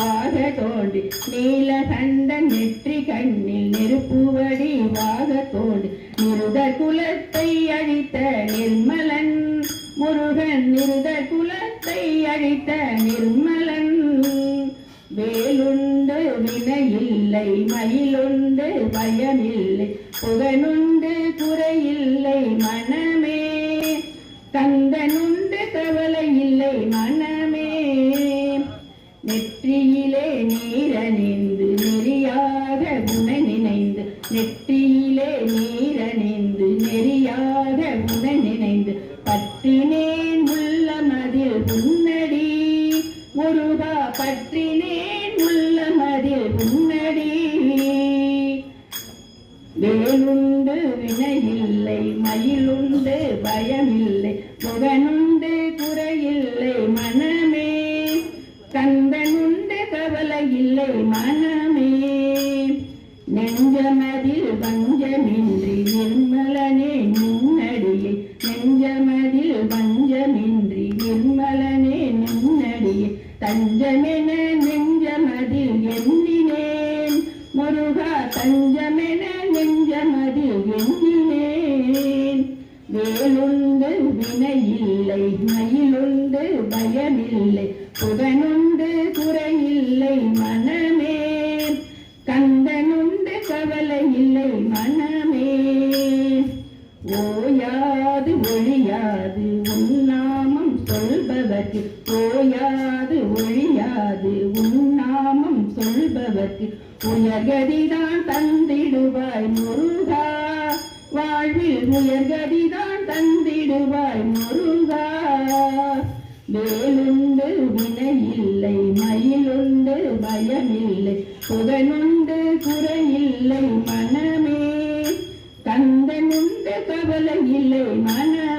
வடிவாக தோன்றி நீலகண்ட நெற்றி கண்ணில் நெருப்பு வடிவாக தோண்டி நிருதர் குலத்தை அழித்த நிர்மலன் முருகன் நிருதர் குலத்தை அழித்த நிர்மலன். வேலுண்டு வினையில்லை மயிலுண்டு பயமில்லை புகனுண்டு குறையில்லை மனமே. தந்தனுண்டு கவலை இல்லை மனமே நெற்றியிலே நீரணிந்து நெறியாக குண நினைந்து நெற்றியிலே நீரணிந்து நெறியாக குண நினைந்து பற்றினேன் உள்ள மதில் உன்னடி முருகா பற்றினேன் உள்ள மதில் உன்னடி வேலுண்டு வினையில்லை மயிலுண்டு பயமில்லை. முகனுண்டு இல்லை மனமே. நெஞ்சமதில் பஞ்சமின்றி நிர்மலனே நின்னடியே நெஞ்சமதில் பஞ்சமின்றி நிர்மலனே நின்னடியே தஞ்சமென நெஞ்சமதில் எண்ணினேன். முருகா தஞ்சமென நெஞ்சமதில் எண்ணினேன். வேலுண்டு வினையில்லை மயிலுண்டு பயமில்லை. புகனுண்டு குறையில்லை மன சொல்பவர்க்கு ஓயாது ஒழியாது உன்னாமம் சொல்பவர்க்கு உயர்கதிதான் தந்திடுவாய் முருகா. வாழ்வில் உயர்கதிதான் தந்திடுவாய் முருகா. வேலுண்டு வினையில்லை மயிலுண்டு பயமில்லை புகனுண்டு குறையில்லை மனமே. கந்தனுண்டு கவலை இல்லை மன